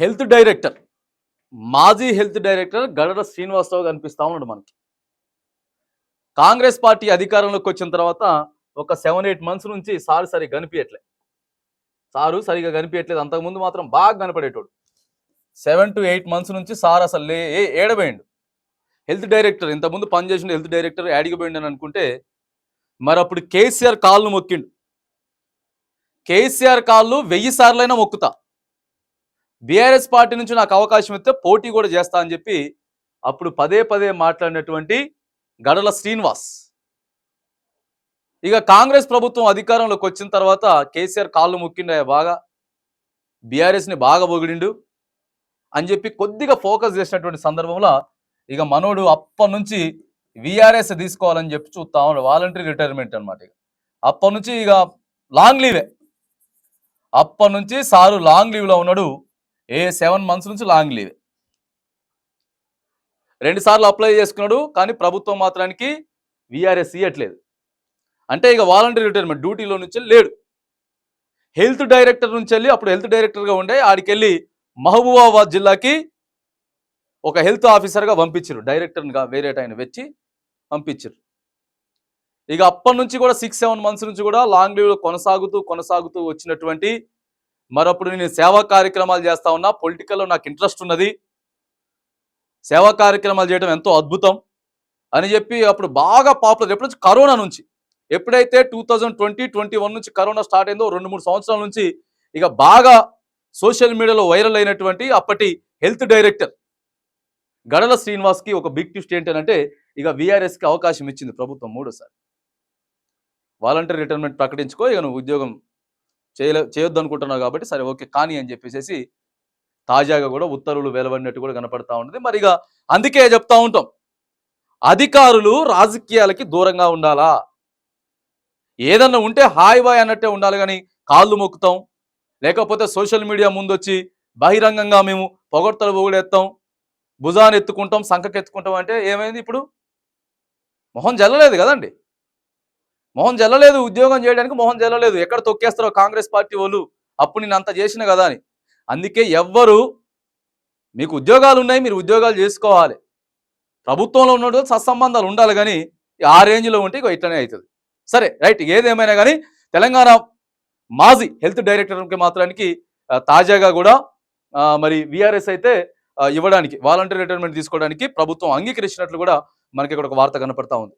Health director మాజీ health director గడర Srinivasa Rao కనిపిస్తా ఉన్నాడు మనకి. కాంగ్రెస్ పార్టీ అధికారంలోకి వచ్చిన తర్వాత ఒక సెవెన్ ఎయిట్ మంత్స్ నుంచి సారు సరిగా కనిపించట్లే సారు సరిగా కనిపించట్లేదు అంతకుముందు మాత్రం బాగా కనపడేటోడు. సెవెన్ టు ఎయిట్ మంత్స్ నుంచి సార్ అసలు లే ఏడబోయిండు. హెల్త్ డైరెక్టర్ ఇంతకుముందు పనిచేసిన హెల్త్ డైరెక్టర్ యాడిగిపోయిండు అని అనుకుంటే మరి అప్పుడు కేసీఆర్ కాళ్ళు మొక్కిండు. కేసీఆర్ కాళ్ళు వెయ్యి సార్లైనా మొక్కుతా. బీఆర్ఎస్ పార్టీ నుంచి నాకు అవకాశం ఇస్తే పోటీ కూడా చేస్తా అని చెప్పి అప్పుడు పదే పదే మాట్లాడినటువంటి గడల శ్రీనివాస్. ఇక కాంగ్రెస్ ప్రభుత్వం అధికారంలోకి వచ్చిన తర్వాత కేసీఆర్ కాళ్ళు ముక్కిండే బాగా బీఆర్ఎస్ని బాగా పొగిడిండు అని చెప్పి కొద్దిగా ఫోకస్ చేసినటువంటి సందర్భంలో ఇక మనోడు అప్పటి నుంచి విఆర్ఎస్ తీసుకోవాలని చెప్పి చూస్తా వాలంటరీ రిటైర్మెంట్ అనమాట ఇక. అప్పటి నుంచి ఇక లాంగ్ లీవే. అప్పటి నుంచి సారు లాంగ్ లీవ్లో ఉన్నాడు. ఏ సెవెన్ మంత్స్ నుంచి లాంగ్ లీవ్. రెండు సార్లు అప్లై చేసుకున్నాడు కానీ ప్రభుత్వం మాత్రానికి విఆర్ఎస్ ఇవ్వట్లేదు అంటే ఇక వాలంటీర్ రిటైర్మెంట్ డ్యూటీలో నుంచి లేడు. హెల్త్ డైరెక్టర్ నుంచి వెళ్ళి అప్పుడు హెల్త్ డైరెక్టర్గా ఉండే ఆడికి వెళ్ళి మహబూబాబాద్ జిల్లాకి ఒక హెల్త్ ఆఫీసర్గా పంపించారు డైరెక్టర్గా వేరే ఆయన వచ్చి పంపించారు ఇక అప్పటి నుంచి కూడా సిక్స్ సెవెన్ మంత్స్ నుంచి కూడా లాంగ్ లీవ్లో కొనసాగుతూ కొనసాగుతూ వచ్చినటువంటి మరప్పుడు నేను సేవా కార్యక్రమాలు చేస్తా ఉన్నా పొలిటికల్లో నాకు ఇంట్రెస్ట్ ఉన్నది. సేవా కార్యక్రమాలు చేయడం ఎంతో అద్భుతం అని చెప్పి అప్పుడు బాగా పాపులర్ ఎప్పటి నుంచి కరోనా నుంచి. ఎప్పుడైతే two thousand twenty twenty one నుంచి కరోనా స్టార్ట్ అయిందో రెండు మూడు సంవత్సరాల నుంచి ఇక బాగా సోషల్ మీడియాలో వైరల్ అయినటువంటి అప్పటి హెల్త్ డైరెక్టర్ గడల శ్రీనివాస్కి ఒక బిగ్ ట్విస్ట్ ఏంటంటే ఇక వీఆర్ఎస్కి అవకాశం ఇచ్చింది ప్రభుత్వం మూడోసారి. వాలంటీర్ రిటైర్మెంట్ ప్రకటించుకో ఇక నువ్వు ఉద్యోగం చేయలే చేయొద్దు అనుకుంటున్నావు కాబట్టి సరే ఓకే కానీ అని చెప్పేసి తాజాగా కూడా ఉత్తర్వులు వెలువడినట్టు కూడా కనపడతా ఉంటుంది మరి ఇక అందుకే చెప్తా ఉంటాం. అధికారులు రాజకీయాలకి దూరంగా ఉండాలా? ఏదన్నా ఉంటే హాయ్ బాయ్ అన్నట్టే ఉండాలి కానీ కాళ్ళు మొక్కుతాం. లేకపోతే సోషల్ మీడియా ముందొచ్చి బహిరంగంగా మేము పొగడ్తలు పొగుడెత్తాం. భుజాన్ని ఎత్తుకుంటాం సంఖకెత్తుకుంటాం అంటే ఏమైంది ఇప్పుడు? మొహం జల్లలేదు కదండి. మొహం జల్లలేదు ఉద్యోగం చేయడానికి మొహం జల్లలేదు. ఎక్కడ తొక్కేస్తారో కాంగ్రెస్ పార్టీ వాళ్ళు? అప్పుడు నేను అంత చేసిన కదా అని. అందుకే ఎవ్వరు మీకు ఉద్యోగాలు ఉన్నాయి మీరు ఉద్యోగాలు చేసుకోవాలి. ప్రభుత్వంలో ఉన్న సత్సంబంధాలు ఉండాలి కానీ ఆ రేంజ్లో ఉంటే ఇక ఇట్లనే అవుతుంది సరే రైట్ ఏదేమైనా కానీ తెలంగాణ మాజీ హెల్త్ డైరెక్టర్కి మాత్రానికి తాజాగా కూడా మరి విఆర్ఎస్ అయితే ఇవ్వడానికి వాలంటీర్ రిటైర్మెంట్ తీసుకోవడానికి ప్రభుత్వం అంగీకరించినట్లు కూడా మనకి ఇక్కడ ఒక వార్త కనపడతా ఉంది.